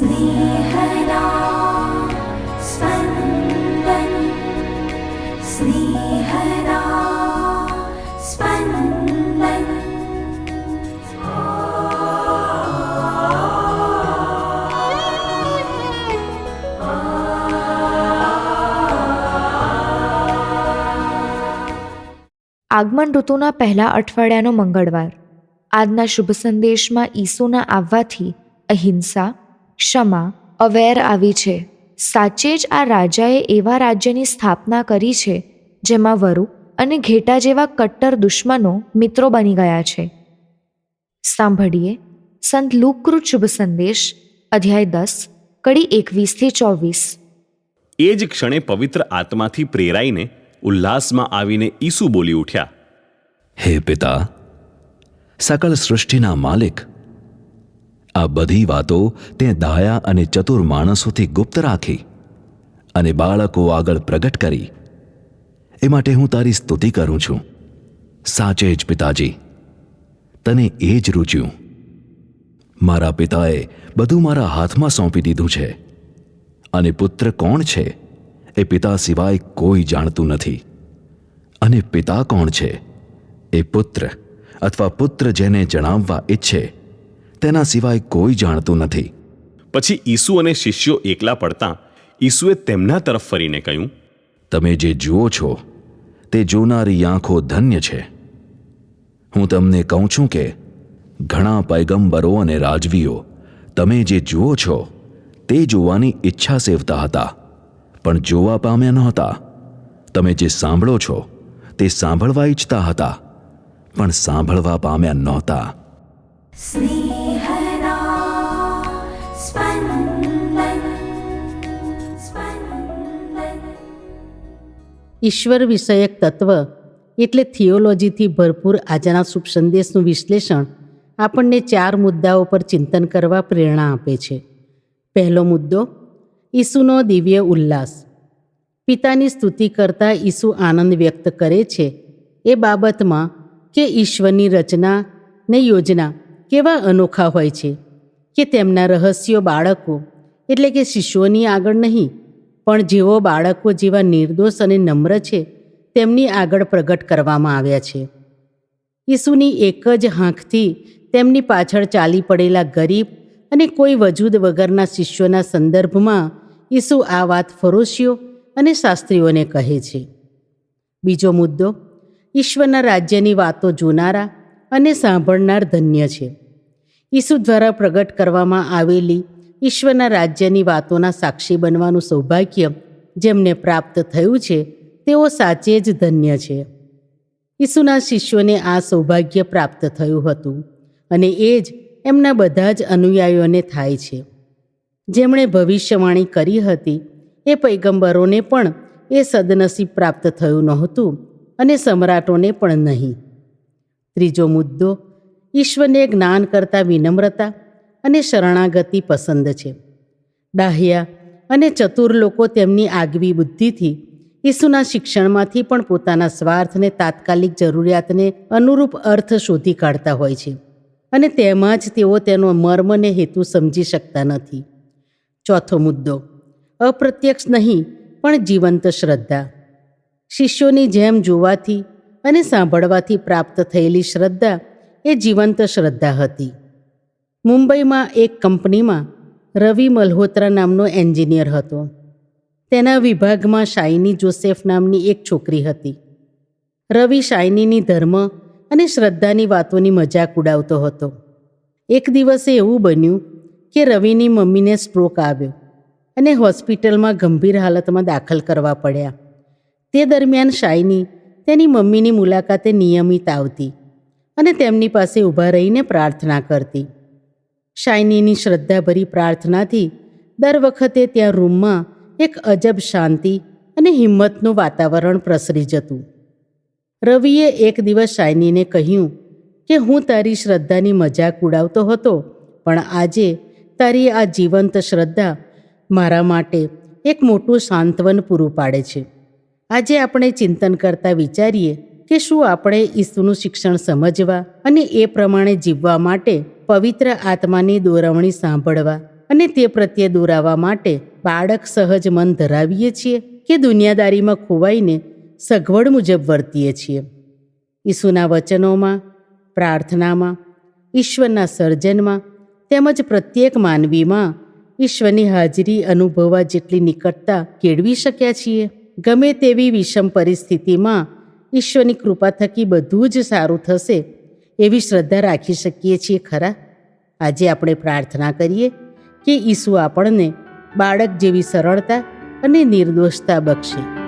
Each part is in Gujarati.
स्नेहदा स्पन्दन् स्नेहदा स्पन्दन् આગમન ઋતુના પહેલા અઠવાડિયાનો મંગળવાર આજના શુભ સંદેશમાં ઈસુના આવવાથી અહિંસા ક્ષમા અવેર આવી છે. સાચે જ આ રાજાએ એવા રાજ્યની સ્થાપના કરી છે જેમાં વરુ અને ઘેટા જેવા કટ્ટર દુશ્મનો મિત્રો બની ગયા છે. સાંભળીએ સંત લુકૃત શુભ સંદેશ અધ્યાય દસ કડી એકવીસથી ચોવીસ. એ જ ક્ષણે પવિત્ર આત્માથી પ્રેરાઈને ઉલ્લાસમાં આવીને ઈસુ બોલી ઉઠ્યા હે પિતા સકળ સૃષ્ટિના માલિક આ બધી વાતો તે દાયા અને ચતુર માણસોથી ગુપ્ત રાખી અને બાળકો આગળ પ્રગટ કરી. એ માટે હું તારી સ્તુતિ કરું છું. સાચે જ પિતાજી, તને એ જ રૂચ્યું. મારા પિતાએ બધું મારા હાથમાં સોંપી દીધું છે અને પુત્ર કોણ છે એ પિતા સિવાય કોઈ જાણતું નથી. અને પિતા કોણ છે એ પુત્ર અથવા પુત્ર જેને જણાવવા ઈચ્છે તેના સિવાય કોઈ જાણતું નથી. પછી ઈસુ અને શિષ્યો એકલા પડતા ઈસુએ તેમના તરફ ફરીને કહ્યું તમે જે જુઓ છો તે જોનારી આંખો ધન્ય છે. હું તમને કહું છું કે ઘણા પૈગંબરો અને રાજવીઓ તમે જે જુઓ છો તે જોવાની ઈચ્છા સેવતા હતા. પણ જોવા પામ્યા નહોતા. તમે જે સાંભળો છો તે સાંભળવા ઈચ્છતા હતા. પણ સાંભળવા પામ્યા નહોતા. સ્નેહ ઈશ્વર વિષયક તત્વ એટલે થિયોલોજીથી ભરપૂર આજના શુભ સંદેશનું વિશ્લેષણ આપણને ચાર મુદ્દાઓ પર ચિંતન કરવા પ્રેરણા આપે છે. પહેલો મુદ્દો, ઈસુનો દિવ્ય ઉલ્લાસ. પિતાની સ્તુતિ કરતાં ઈસુ આનંદ વ્યક્ત કરે છે એ બાબતમાં કે ઈશ્વરની રચના ને યોજના કેવા અનોખા હોય છે કે તેમના રહસ્યો બાળકો એટલે કે શિશુઓની આગળ નહીં પણ જેઓ બાળકો જેવા નિર્દોષ અને નમ્ર છે, તેમની આગળ પ્રગટ કરવામાં આવ્યા છે. ઈસુની એક જ હાંકથી તેમની પાછળ ચાલી પડેલા ગરીબ અને કોઈ વજૂદ વગરના શિષ્યોના સંદર્ભમાં ઈસુ આ વાત ફરોશીઓ અને શાસ્ત્રીઓને કહે છે. બીજો મુદ્દો, ઈશ્વરના રાજ્યની વાતો જોનારા અને સાંભળનાર ધન્ય છે. ઈસુ દ્વારા પ્રગટ કરવામાં આવેલી ઈશ્વરના રાજ્યની વાતોના સાક્ષી બનવાનું સૌભાગ્ય જેમને પ્રાપ્ત થયું છે, તેઓ સાચે જ ધન્ય છે. ઈસુના શિષ્યોને આ સૌભાગ્ય પ્રાપ્ત થયું હતું અને એ જ એમના બધા જ અનુયાયીઓને થાય છે. જેમણે ભવિષ્યવાણી કરી હતી, એ પૈગંબરોને પણ એ સદનસીબ પ્રાપ્ત થયું નહોતું અને સમ્રાટોને પણ નહીં. ત્રીજો મુદ્દો, ઈશ્વરને જ્ઞાન કરતાં વિનમ્રતા અને શરણાગતિ પસંદ છે. ડાહ્યા અને ચતુર લોકો તેમની આગવી બુદ્ધિથી ઈસુના શિક્ષણમાંથી પણ પોતાના સ્વાર્થને તાત્કાલિક જરૂરિયાતને અનુરૂપ અર્થ શોધી કાઢતા હોય છે અને તેમાં જ તેઓ તેનો મર્મને હેતુ સમજી શકતા નથી. ચોથો મુદ્દો, અપ્રત્યક્ષ નહીં, પણ જીવંત શ્રદ્ધા. શિષ્યોની જેમ જોવાથી અને સાંભળવાથી પ્રાપ્ત થયેલી શ્રદ્ધા એ જીવંત શ્રદ્ધા હતી. મુંબઈમાં એક કંપનીમાં રવિ મલ્હોત્રા નામનો એન્જિનિયર હતો. તેના વિભાગમાં શાયની જોસેફ નામની એક છોકરી હતી. રવિ શાયનીની ધર્મ અને શ્રદ્ધાની વાતોની મજાક ઉડાવતો હતો. એક દિવસે એવું બન્યું કે રવિની મમ્મીને સ્ટ્રોક આવ્યો અને હોસ્પિટલમાં ગંભીર હાલતમાં દાખલ કરવા પડ્યા. તે દરમિયાન શાયની તેની મમ્મીની મુલાકાતે નિયમિત આવતી અને તેમની પાસે ઊભા રહીને પ્રાર્થના કરતી. શાઇનીની શ્રદ્ધાભરી પ્રાર્થનાથી દર વખતે ત્યાં રૂમમાં એક અજબ શાંતિ અને હિંમતનું વાતાવરણ પ્રસરી જતું. રવિએ એક દિવસ શાઇનીને કહ્યું કે, હું તારી શ્રદ્ધાની મજાક ઉડાવતો હતો, પણ આજે તારી આ જીવંત શ્રદ્ધા મારા માટે એક મોટું સાંત્વન પૂરું પાડે છે. આજે આપણે ચિંતન કરતાં વિચારીએ કે શું આપણે ઈસુનું શિક્ષણ સમજવા અને એ પ્રમાણે જીવવા માટે પવિત્ર આત્માની દોરવણી સાંભળવા અને તે પ્રત્યે દોરાવા માટે બાળક સહજ મન ધરાવીએ છીએ કે દુનિયાદારીમાં ખોવાઈને સગવડ મુજબ વર્તીએ છીએ. ઈસુના વચનોમાં, પ્રાર્થનામાં, ઈશ્વરના સર્જનમાં તેમજ પ્રત્યેક માનવીમાં ઈશ્વરની હાજરી અનુભવવા જેટલી નિકટતા કેળવી શક્યા છીએ. ગમે તેવી વિષમ પરિસ્થિતિમાં ઈશ્વરની કૃપા થકી બધું જ સારું થશે એવી શ્રદ્ધા રાખી શકીએ છીએ ખરા? આજે આપણે પ્રાર્થના કરીએ કે ઈસુ આપણને બાળક જેવી સરળતા અને નિર્દોષતા બક્ષે.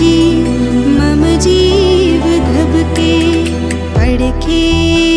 जी मम जीव धे पड़के